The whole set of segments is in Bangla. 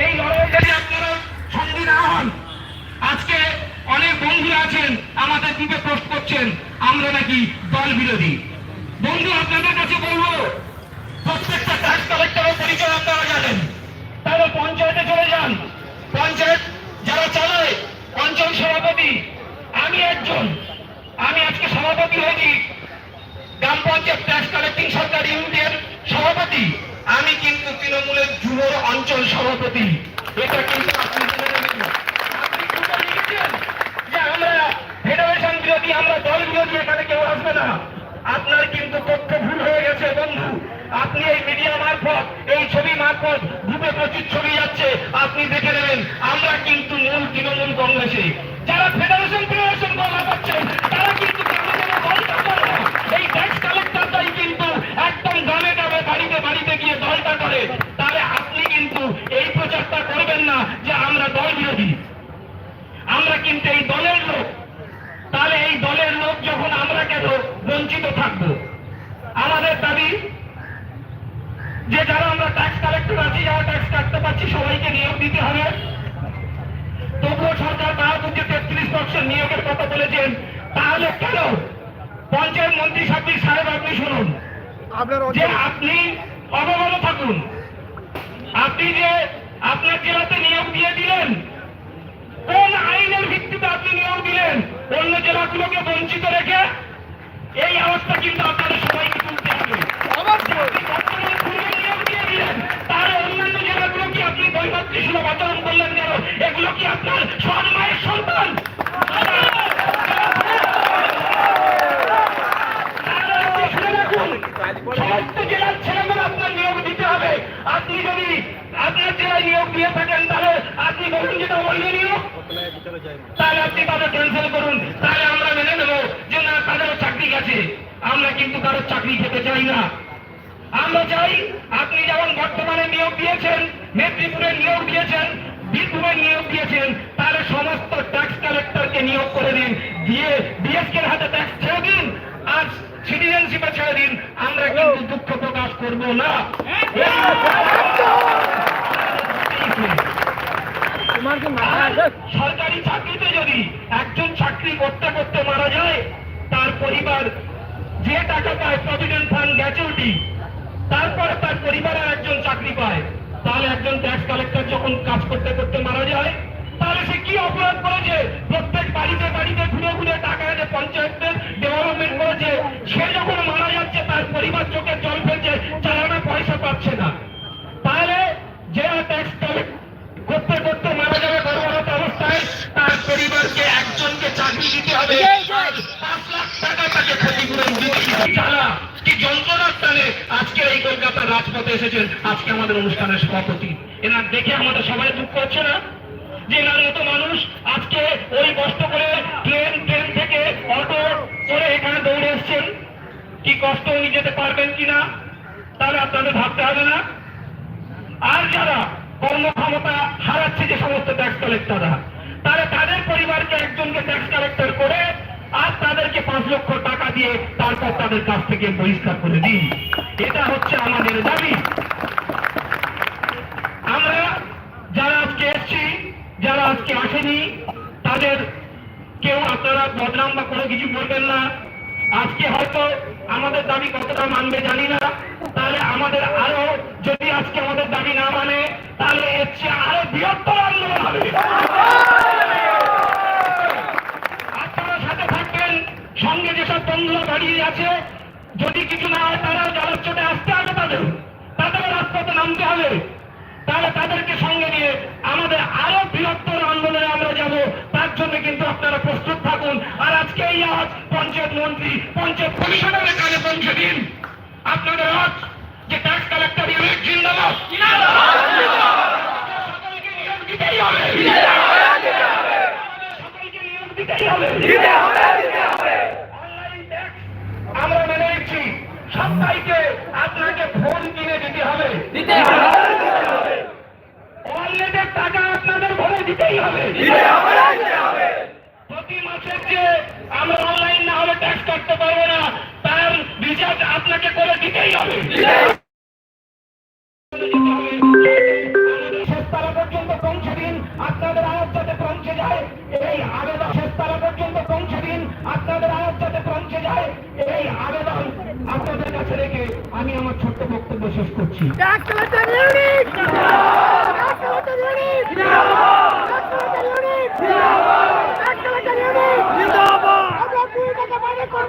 এই লড়াই আপনারা সঙ্গী না হন, আজকে অনেক বন্ধু আছেন, আমাদের দিকে প্রশ্ন করছেন, আমরা নাকি দল বিরোধী। বন্ধু, আপনাদের কাছে বলব, প্রত্যেকটা ট্যাক্স কালেক্টরের পরিচয় আপনারা জানেন। তাহলে পঞ্চায়েতে চলে যান। পঞ্চায়েত যারা চালায় অঞ্চল সভাপতি আমি একজন আমি আজকে সভাপতি হয়েছি গ্রাম পঞ্চায়েত ট্যাক্স কালেক্টিং সরকারি ইউনিয়ন সভাপতি আমি কিন্তু তৃণমূলের যুবর অঞ্চল সভাপতি, এটা কিন্তু আপনি যে আমরা ফেডারেশন বিরোধী, আমরা দল বিরোধী, এখানে কেউ আসবে না। আপনার কিন্তু তথ্য ভুল হয়ে গেছে, বন্ধু। আপনি এই মিডিয়া মারফত, এই ছবি মারফত গ্রুপে প্রচুর ছবি যাচ্ছে, আপনি দেখে নেবেন, আমরা কিন্তু মূল তৃণমূল কংগ্রেসে। যারা ফেডারেশন ফেডারেশন কথা পাচ্ছেন তারা কিন্তু গ্রামে গ্রামে দলটা করে না। এই ট্যাক্স কালেক্টরটাই কিন্তু একদম গ্রামে গ্রামে বাড়িতে বাড়িতে গিয়ে দলটা করে তাহলে আপনি কিন্তু এই প্রচারটা করবেন না যে আমরা দল বিরোধী আমরা কিন্তু এই দলের লোক তাহলে এই দলের লোক যখন আমরা কেন বঞ্চিত থাকব। আমাদের দাবি যে যারা আমরা ট্যাক্স কালেক্টর আছি যারা ট্যাক্স কাটতে পারছি সবাইকে নিয়োগ দিতে হবে। তবুও সরকার বাহাদুর যে তেত্রিশ পার্সেন্ট নিয়োগের কথা বলেছেন। তাহলে কেন? পঞ্চায়েত মন্ত্রী সাব্বির সাহেব আপনি শুনুন। যে আপনি অবগত থাকুন। আপনি যে আপনার জেলাতে নিয়োগ দিয়ে দিলেন কোন আইনের ভিত্তিতে আপনি নিয়োগ দিলেন অন্য জেলাগুলোকে বঞ্চিত রেখে এই অবস্থা কিন্তু আপনাদের সবাইকে তুলতে হবে। তার অন্যান্য জেলাগুলো কি আপনি বৈমাত্রী সুলভ আচরণ করলেন কেন? এগুলো কি আপনার সৎ মায়ের সন্তান? তাহলে সমস্ত জেলার ছেলেমেয়ে আপনার নিয়োগ দিতে হবে। আপনি যদি আপনার জেলায় নিয়োগ দিয়ে থাকেন তাহলে আপনি বলুন যেটা বলবে নিয়োগ। তাহলে আপনি তাদের ক্যান্সেল করুন। তাহলে আমরা মেনে নেব যে না তাদেরও চাকরি গেছে আমরা কিন্তু কারোর চাকরি খেতে চাই না। আমরা চাই আপনি যেমন বর্তমানে নিয়োগ দিয়েছেন মেদিনীপুরে নিয়োগ দিয়েছেন বীরভূমে নিয়োগ দিয়েছেন তাহলে সমস্ত ট্যাক্স কালেক্টরকে নিয়োগ করে দিন দিয়ে বিএসকে হাতে ট্যাক্স ছেড়ে দিন আর সিটিজেনশিপে ছেড়ে দিন। আমরা কিন্তু দুঃখ প্রকাশ করব না। আছে? সরকারি চাকরিতে যদি একজন চাকরি করতে করতে মারা যায় তার পরিবার, যে টাকা পায় প্রভিডেন্ট ফান্ড গ্যাচুরিটি তারপরে তার পরিবারের একজন চাকরি পায়। তাহলে একজন ট্যাক্স কালেক্টর যখন কাজ করতে করতে মারা যায়, তাহলে সে কি অপরাধ করেছে? প্রত্যেক বাড়িতে এসেছেন, আজকে আমাদের অনুষ্ঠানের সভাপতি। এনার দেখে আমাদের সবাই দুঃখ হচ্ছে না? যে এনার মতো মানুষ আজকে ওই কষ্ট করে ট্রেন ট্রেন থেকে অটো করে এখানে দৌড়ে এসছেন। কি কষ্ট উনি যেতে পারবেন কিনা তাহলে আপনাদের ভাবতে হবে না। আর যারা কর্মক্ষমতা হারাচ্ছে যে সমস্ত ট্যাক্স কালেক্টররা তাহলে তাদের পরিবারকে একজনকে ট্যাক্স কালেক্টর করে আর তাদেরকে পাঁচ লক্ষ টাকা দিয়ে তারপর তাদের কাছ থেকে বহিষ্কার করে দিন এটা হচ্ছে আমাদের দাবি আমরা যারা আজকে এসছি যারা আজকে আসেনি তাদের কেউ আপনারা বদনাম বলবেন না। আজকে হয়তো আমাদের দাবি কতটা মানবে জানি না। তাহলে আমাদের আরও যদি আজকে আমাদের দাবি না মানে তাহলে এর চেয়ে আরও বৃহত্তর আন্দোলন হবে। সঙ্গে যেসব বন্ধুরা দাঁড়িয়ে আছে, যদি কিছু না হয় তারাও জলের চোটে আসতে হবে তাদের। তাদেরও রাজপথে নামতে হবে। তাহলে তাদেরকে সঙ্গে নিয়ে আমাদের আরও বৃহত্তর আন্দোলনে আমরা যাব। তার জন্য কিন্তু আপনারা প্রস্তুত থাকুন আর আজকে এই আজ পঞ্চায়েত মন্ত্রী পঞ্চায়েত কমিশনারের কানে পৌঁছে দিন। আপনাদের আজ যে ট্যাক্স কালেক্টর ইউনিট জিন্দাবাদ। সকলকে নিয়োগ দিতেই হবে। সকলকে নিয়োগ দিতেই হবে। আমরা মেনে নিচ্ছি। সবাইকে আপনাকে ফোন কিনে দিতে হবে। অনলাইনের টাকা আপনাদের ঘরে দিতেই হবে মাসের যে আমরা অনলাইন না কাটতে পারব না, তার রিচার্জ আপনাকে করে দিতেই হবে। যায় পৌঁছে দিন, আপনাদের যায়, এই আপনাদের কাছে রেখে আমি আমার ছোট্ট বক্তব্য শেষ করছি tax collector unit tax collector unit tax collector unit tax collector unit জিন্দাবাদ আমরা কুড়ি টাকা বাইরে করব করতে হবে করতে হবে কমিশন ট্যাক্স কালেক্টরকে দিতে হবে দিতে হবে দিতে হবে কমিশন ট্যাক্স কালেক্টরকে দিতে হবে দিতে হবে দিতে হবে বকেয়া রেমুনারেশন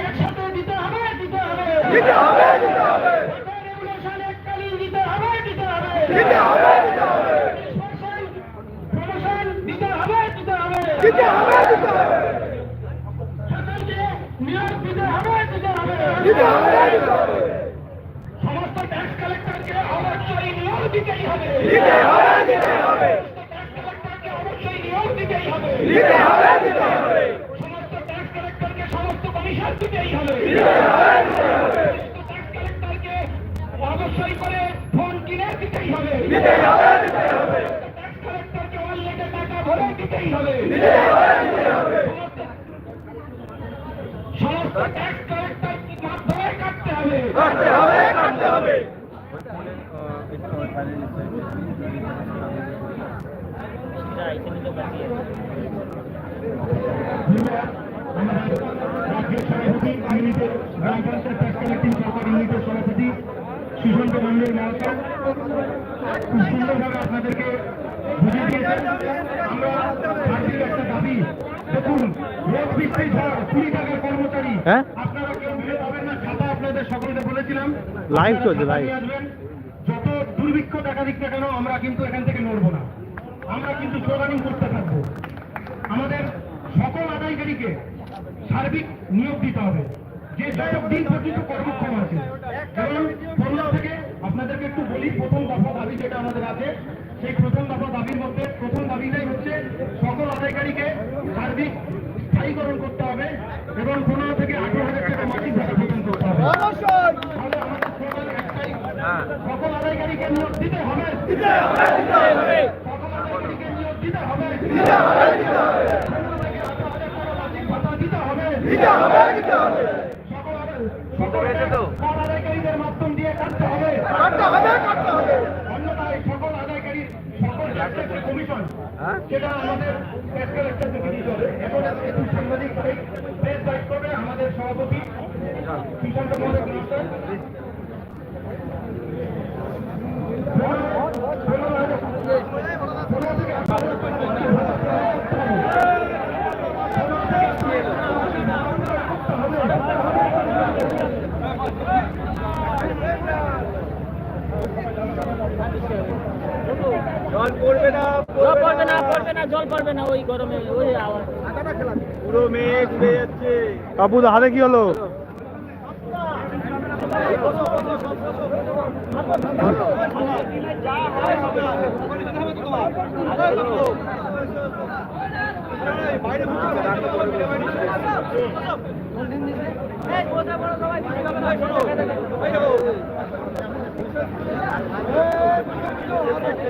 একসাথে দিতে হবে দিতে হবে। দিতে হবে দিতে হবে। দিতে হবে দিতে হবে। দিতে হবে দিতে হবে। দিতে হবে সরকারকে নিয়োগ দিতে হবে দিতে হবে দিতে হবে দিতে হবে সমস্ত ট্যাক্স কালেক্টরকে অবশ্যই নিয়োগ দিতেই হবে। দিতে হবে দিতে হবে। ট্যাক্স কালেক্টরকে অবশ্যই নিয়োগ দিতেই হবে। দিতে হবে দিতে হবে। সমস্ত ট্যাক্স কালেক্টরকে সমস্ত কমিশন দিতেই হবে। দিতে হবে দিতে হবে। ট্যাক্স কালেক্টরকে অবশ্যই করে ফোন কিনে দিতেই হবে। দিতে হবে দিতে হবে। ট্যাক্স কালেক্টরকে অনলাইনে টাকা ভরে দিতেই হবে। দিতে হবে দিতে হবে সমস্ত ট্যাক্স কালেক্টর মাধ্যমে কাটতে হবে করতে হবে করতে হবে রাজ্যের সভাপতি ইউনিটের গ্রাম পঞ্চায়েত ট্যাক্স কালেক্টিং সরকার ইউনিটের সভাপতি সুশান্ত মন্ডল মালকা খুব আপনাদেরকে বুঝিয়ে দিয়েছেন। আমরা একটা দাবি দেখুন রোগ বৃষ্টি ছাড়া কুড়ি টাকার কর্মচারী। হ্যাঁ? আপনারা কেউ মিলে পাবেন না ছাতা আপনাদের সকলকে বলেছিলাম। Live চলছে, আসবেন। যত দুর্ভিক্ষ দেখা দিক না কেন আমরা কিন্তু এখান থেকে নড়বো না। আমরা কিন্তু স্লোগানিং করতে থাকব। আমাদের সকল আদায়কারীকে সার্বিক নিয়োগ দিতে হবে। যে সব দিন পর্যন্ত কর্মক্ষম আছে। কারণ পনেরো থেকে আপনাদেরকে একটু বলি প্রথম দফা দাবি যেটা আমাদের আছে সেই প্রথম দফা দাবির মধ্যে প্রথম দাবিটাই হচ্ছে সকল আদায়কারীকে সার্বিক স্থায়ীকরণ করতে হবে এবং পনেরো থেকে আঠারো হাজার টাকা মাসিক ভাড়া প্রদান করতে হবে। একটাই সকল আদায়কারীকে নিয়োগ দিতে হবে। দিতে হবে দিতে হবে। সকল আদায়কারীকে নিয়োগ দিতে হবে। দিতে হবে দিতে হবে। মাসিক দিতে হবে দিতে হবে। দিতে হবে সকল আদায়- সকল কর আদায়কারীদের মাধ্যম দিয়ে কাটতে হবে। করতে হবে করতে হবে। অন্যথায় সকল আদায়কারী সকল কমিশন সেটা আমাদের ট্যাক্স কালেক্টর থেকে দিতে হবে এখন একটু সাংবাদিক প্রেস বাইট করবে আমাদের সভাপতি সুশান্ত মহোদয় নমস্কার জল পড়বে না জল পড়বে না পড়বে না জল পড়বে না ওই গরমে ওই আওয়াজ। পুরো মেঘ উড়ে যাচ্ছে। বাবু হাতে কি হলো জল হবে না জল হচ্ছে না